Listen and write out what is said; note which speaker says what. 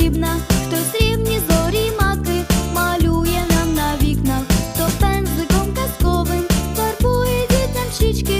Speaker 1: подібна, хтось рівні зорі маки малює нам на вікнах, хто пензликом казковим фарбує дітям щічки.